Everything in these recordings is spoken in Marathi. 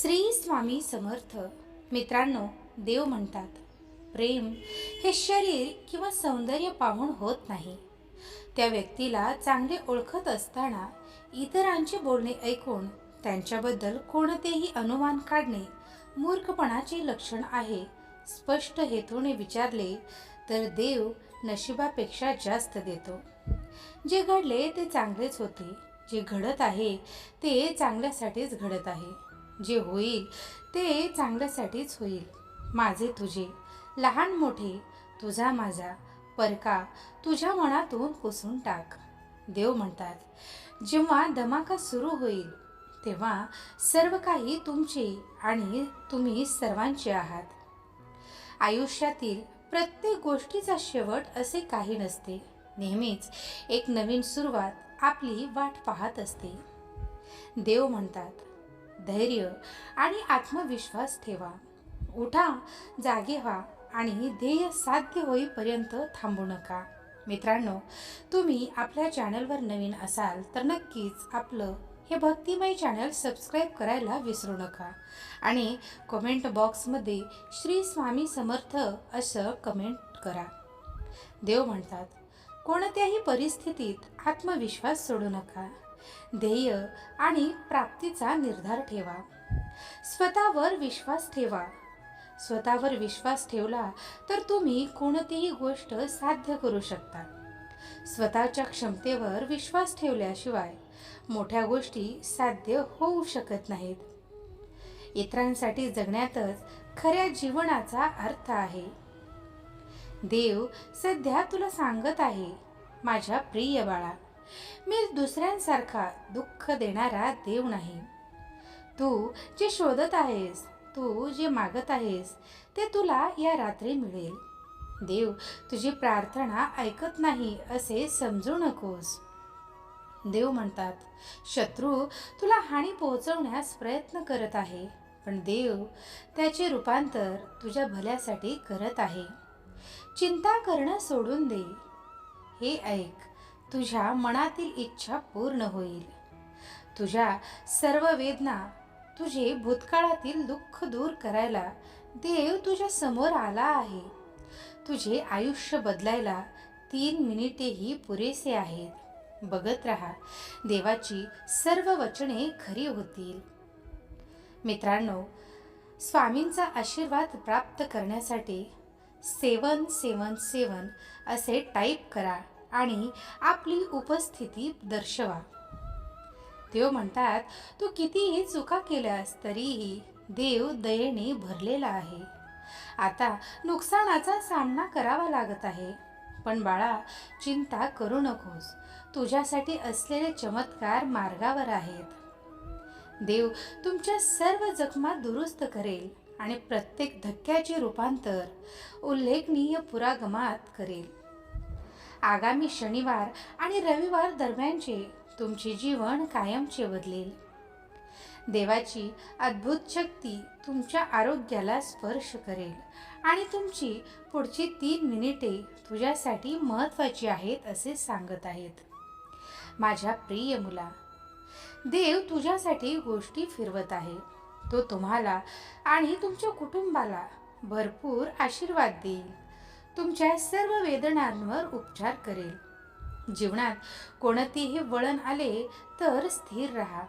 श्री स्वामी समर्थ. मित्रांनो देव म्हणतात प्रेम हे शरीर किंवा सौंदर्य पाहून होत नाही. त्या व्यक्तीला चांगले ओळखत असताना इतरांचे बोलणे ऐकून त्यांच्याबद्दल कोणतेही अनुमान काढणे मूर्खपणाचे लक्षण आहे. स्पष्ट हेतूने विचारले तर देव नशिबापेक्षा जास्त देतो. जे घडले ते चांगलेच होते. जे घडत आहे ते चांगल्यासाठीच घडत आहे. जे होईल ते चांगल्यासाठीच होईल. माझे तुझे लहान मोठे तुझा माझा परका तुझ्या मनातून पुसून टाक. देव म्हणतात जेव्हा धमाका सुरू होईल तेव्हा सर्व काही तुमचे आणि तुम्ही सर्वांचे आहात. आयुष्यातील प्रत्येक गोष्टीचा शेवट असे काही नसते. नेहमीच एक नवीन सुरुवात आपली वाट पाहत असते. देव म्हणतात धैर्य आणि आत्मविश्वास ठेवा. उठा जागे व्हा आणि ध्येय साध्य होईपर्यंत थांबू नका. मित्रांनो तुम्ही आपल्या चॅनलवर नवीन असाल तर नक्कीच आपलं हे भक्तिमय चॅनल सबस्क्राईब करायला विसरू नका आणि कमेंट बॉक्समध्ये श्री स्वामी समर्थ असं कमेंट करा. देव म्हणतात कोणत्याही परिस्थितीत आत्मविश्वास सोडू नका. ध्येय आणि प्राप्तीचा निर्धार ठेवा. स्वतःवर विश्वास ठेवा. स्वतःवर विश्वास ठेवला तर तुम्ही कोणतीही गोष्ट साध्य करू शकता. स्वतःच्या क्षमतेवर विश्वास ठेवल्याशिवाय मोठ्या गोष्टी साध्य होऊ शकत नाहीत. इतरांसाठी जगण्यातच खऱ्या जीवनाचा अर्थ आहे. देव सध्या तुला सांगत आहे माझ्या प्रिय बाळा मी दुसऱ्यांसारखा दुःख देणारा देव नाही. तू जे शोधत आहेस तू जे मागत आहेस ते तुला या रात्री मिळेल. देव तुझी प्रार्थना ऐकत नाही असे समजू नकोस. देव म्हणतात शत्रू तुला हानी पोहोचवण्यास प्रयत्न करत आहे पण देव त्याचे रूपांतर तुझ्या भल्यासाठी करत आहे. चिंता करणं सोडून दे. हे ऐक तुझ्या मनातील इच्छा पूर्ण होईल. तुझ्या सर्व वेदना तुझे भूतकाळातील दुःख दूर करायला देव तुझ्या समोर आला आहे. तुझे आयुष्य बदलायला तीन मिनिटेही पुरेसे आहेत. बघत राहा देवाची सर्व वचने खरी होतील. मित्रांनो स्वामींचा आशीर्वाद प्राप्त करण्यासाठी सेवन सेवन सेवन असे टाईप करा. आणि आपली उपस्थिती दर्शवा. देव म्हणतात तू कितीही चुका केल्यास तरीही देव दयेने भरलेला आहे. आता नुकसानाचा सामना करावा लागत आहे. पण बाळा चिंता करू नकोस. तुझ्यासाठी असलेले चमत्कार मार्गावर आहेत. देव तुमच्या सर्व जखमा दुरुस्त करेल आणि प्रत्येक धक्क्याचे रूपांतर उल्लेखनीय पुरागमात करेल. आगामी शनिवार आणि रविवार दरम्यानचे तुमचे जीवन कायमचे बदलेल. देवाची अद्भुत शक्ती तुमच्या आरोग्याला स्पर्श करेल आणि तुमची पुढची तीन मिनिटे तुझ्यासाठी महत्त्वाची आहेत असे सांगत आहेत. माझ्या प्रिय मुला देव तुझ्यासाठी गोष्टी फिरवत आहे. तो तुम्हाला आणि तुमच्या कुटुंबाला भरपूर आशीर्वाद देईल. तुमच्या सर्व वेदनांवर उपचार करेल. जीवनात कोणतेही वळण आले तर स्थिर राहा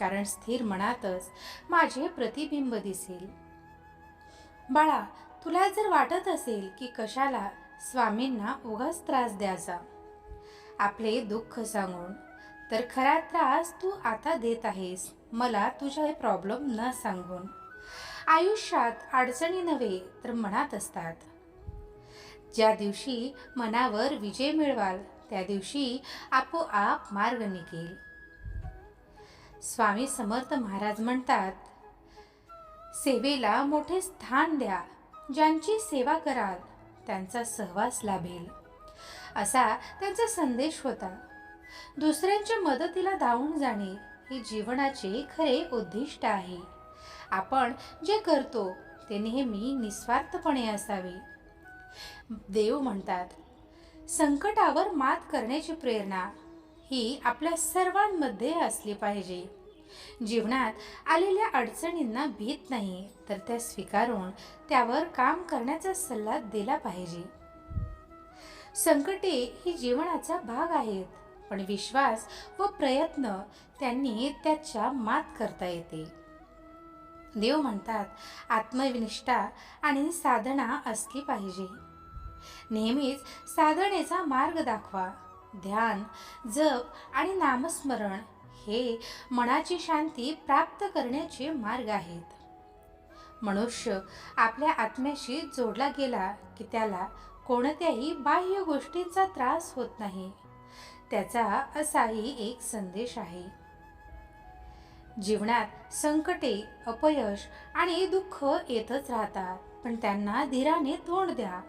कारण स्थिर मनातच माझे प्रतिबिंब दिसेल. बाळा तुला जर वाटत असेल की कशाला स्वामींना उगाच त्रास द्यायचा आपले दुःख सांगून तर खरा त्रास तू आता देत आहेस मला तुझा हे प्रॉब्लेम न सांगून. आयुष्यात अडचणी नव्हे तर मनात असतात. ज्या दिवशी मनावर विजय मिळवाल त्या दिवशी आपोआप मार्ग निघेल. स्वामी समर्थ महाराज म्हणतात सेवेला मोठे स्थान द्या ज्यांची सेवा कराल त्यांचा सहवास लाभेल. असा त्यांचा संदेश होता. दुसऱ्यांच्या मदतीला धावून जाणे हे जीवनाचे खरे उद्दिष्ट आहे. आपण जे करतो ते नेहमी निस्वार्थपणे असावे. देव म्हणतात संकटावर मात करण्याची प्रेरणा ही आपल्या सर्वांमध्ये असली पाहिजे. जीवनात आलेल्या अडचणींना भीत नाही तर त्या स्वीकारून त्यावर काम करण्याचा सल्ला दिला पाहिजे. संकटे ही जीवनाचा भाग आहेत पण विश्वास व प्रयत्न त्यांनी त्याच्या मात करता येते. देव म्हणतात आत्मनिष्ठा आणि साधना असली पाहिजे. नेहमीच साधनेचा मार्ग दाखवा. ध्यान जप आणि नामस्मरण हे मनाची शांती प्राप्त करण्याचे मार्ग आहेत. मनुष्य आपल्या आत्म्याशी जोडला गेला की त्याला कोणत्याही बाह्य गोष्टींचा त्रास होत नाही. त्याचा असाही एक संदेश आहे. जीवनात संकटे अपयश आणि दुःख येतच राहतात. पण त्यांना धीराने तोंड द्या.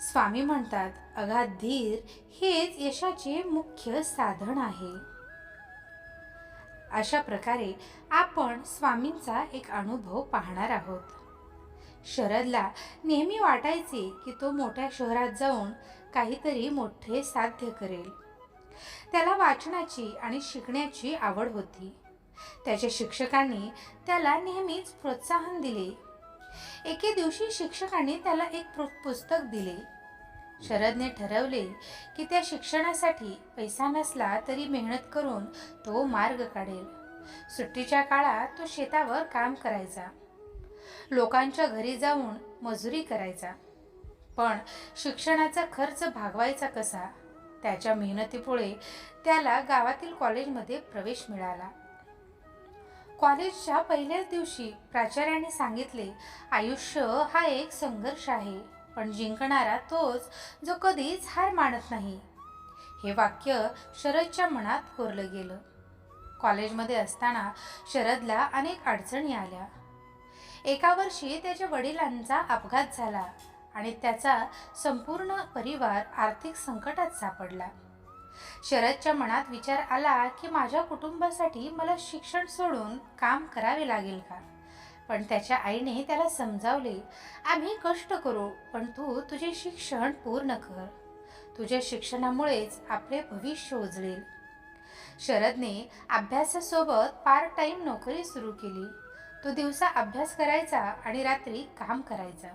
स्वामी म्हणतात अगाध धीर हेच यशाचे मुख्य साधन आहे. अशा प्रकारे आपण स्वामींचा एक अनुभव पाहणार आहोत. शरदला नेहमी वाटायचे की तो मोठ्या शहरात जाऊन काहीतरी मोठे साध्य करेल. त्याला वाचनाची आणि शिकण्याची आवड होती. त्याच्या शिक्षकांनी त्याला नेहमीच प्रोत्साहन दिले. एके दिवशी शिक्षकांनी त्याला एक पुस्तक दिले. शरदने ठरवले की त्या शिक्षणासाठी पैसा नसला तरी मेहनत करून तो मार्ग काढेल. सुट्टीच्या काळात तो शेतावर काम करायचा. लोकांच्या घरी जाऊन मजुरी करायचा. पण शिक्षणाचा खर्च भागवायचा कसा? त्याच्या मेहनतीपुळे त्याला गावातील कॉलेजमध्ये प्रवेश मिळाला. कॉलेजच्या पहिल्याच दिवशी प्राचार्याने सांगितले आयुष्य हा एक संघर्ष आहे पण जिंकणारा तोच जो कधीच हार मानत नाही. हे वाक्य शरदच्या मनात कोरलं गेलं. कॉलेजमध्ये असताना शरदला अनेक अडचणी आल्या. एका वर्षी त्याच्या वडिलांचा अपघात झाला आणि त्याचा संपूर्ण परिवार आर्थिक संकटात सापडला. शरदच्या मनात विचार आला की माझ्या कुटुंबासाठी मला शिक्षण सोडून काम करावे लागेल का? पण त्याच्या आईने त्याला समजावले आम्ही कष्ट करू पण तू तुझे शिक्षण पूर्ण कर. तुझ्या शिक्षणामुळेच आपले भविष्य उजळेल. शरदने अभ्यासासोबत पार्ट टाइम नोकरी सुरू केली. तो दिवसा अभ्यास करायचा आणि रात्री काम करायचा.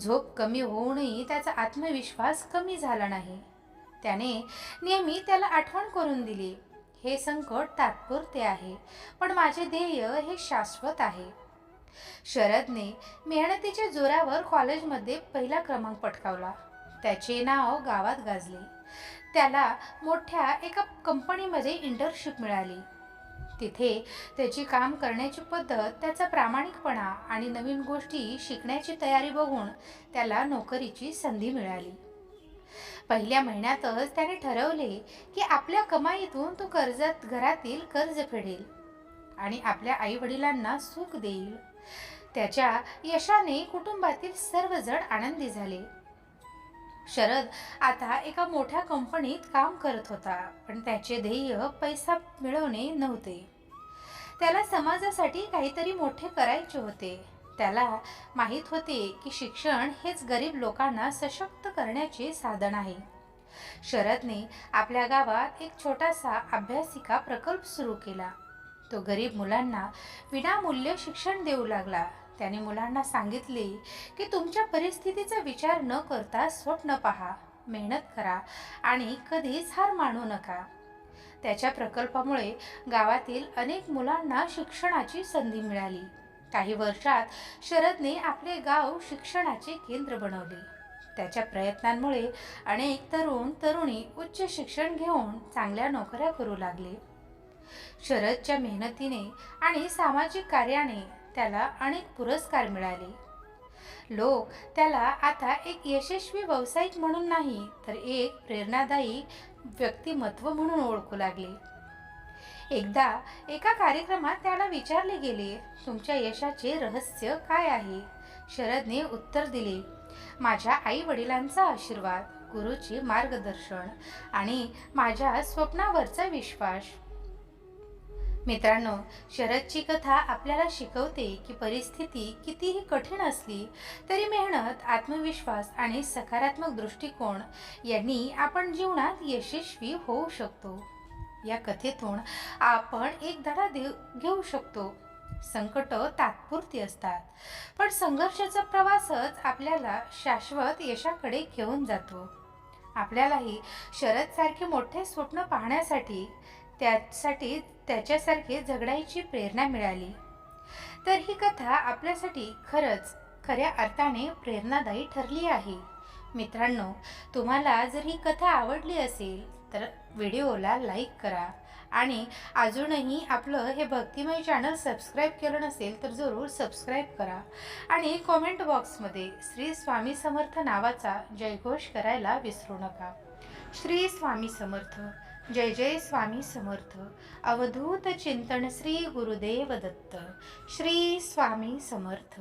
झोप कमी होऊनही त्याचा आत्मविश्वास कमी झाला नाही. त्याने नेहमी त्याला आठवण करून दिली. हे संकट तात्पुरते आहे पण माझे ध्येय हे शाश्वत आहे. शरदने मेहनतीच्या जोरावर कॉलेजमध्ये पहिला क्रमांक पटकावला. त्याचे नाव गावात गाजले. त्याला मोठ्या एका कंपनीमध्ये इंटर्नशिप मिळाली. तिथे त्याची काम करण्याची पद्धत त्याचा प्रामाणिकपणा आणि नवीन गोष्टी शिकण्याची तयारी बघून त्याला नोकरीची संधी मिळाली. पहिल्या महिन्यातच त्याने ठरवले की आपल्या कमाईतून तो कर्जात घरातील कर्ज फेडेल आणि आपल्या आई वडिलांना सुख देईल. त्याच्या यशाने कुटुंबातील सर्वजण आनंदी झाले. शरद आता एका मोठ्या कंपनीत काम करत होता पण त्याचे ध्येय पैसा मिळवणे नव्हते. त्याला समाजासाठी काहीतरी मोठे करायचे होते. त्याला माहीत होते की शिक्षण हेच गरीब लोकांना सशक्त करण्याचे साधन आहे. शरदने आपल्या गावात एक छोटासा अभ्यासिका प्रकल्प सुरू केला. तो गरीब मुलांना विनामूल्य शिक्षण देऊ लागला. त्याने मुलांना सांगितले की तुमच्या परिस्थितीचा विचार न करता स्वप्न पहा मेहनत करा आणि कधीच हार मानू नका. त्याच्या प्रकल्पामुळे गावातील अनेक मुलांना शिक्षणाची संधी मिळाली. काही वर्षात शरदने आपले गाव शिक्षणाचे केंद्र बनवले. त्याच्या प्रयत्नांमुळे अनेक तरुण तरुणी उच्च शिक्षण घेऊन चांगल्या नोकऱ्या करू लागले. शरदच्या मेहनतीने आणि सामाजिक कार्याने त्याला अनेक पुरस्कार मिळाले. लोक त्याला आता एक यशस्वी व्यावसायिक म्हणून नाही तर एक प्रेरणादायी व्यक्तिमत्व म्हणून ओळखू लागले. एकदा एका कार्यक्रमात त्याला विचारले गेले तुमच्या यशाचे रहस्य काय आहे? शरदने उत्तर दिले माझ्या आई वडिलांचा आशीर्वाद गुरुचे मार्गदर्शन आणि माझ्या स्वप्नावरचा विश्वास. मित्रांनो शरदची कथा आपल्याला शिकवते की परिस्थिती कितीही कठीण असली तरी मेहनत आत्मविश्वास आणि सकारात्मक दृष्टिकोन यांनी आपण जीवनात यशस्वी होऊ शकतो. या कथेतून आपण एक धडा देऊ घेऊ शकतो. संकट तात्पुरती असतात. पण संघर्षाचा प्रवासच आपल्याला शाश्वत यशाकडे घेऊन जातो. आपल्यालाही शरदसारखे मोठे स्वप्न पाहण्यासाठी त्यासाठी त्याच्यासारखे झगडायची प्रेरणा मिळाली. तर ही कथा आपल्यासाठी खरंच खऱ्या अर्थाने प्रेरणादायी ठरली आहे. मित्रांनो तुम्हाला जर ही कथा आवडली असेल तर व्हिडिओला लाईक करा. आणि अजूनही आपलं हे भक्तिमय चॅनल सबस्क्राईब केलं नसेल तर जरूर सबस्क्राईब करा. आणि कॉमेंट बॉक्समध्ये श्री स्वामी समर्थ नावाचा जयघोष करायला विसरू नका. श्री स्वामी समर्थ जय जय स्वामी समर्थ. अवधूत चिंतन श्री गुरुदेव दत्त. श्री स्वामी समर्थ.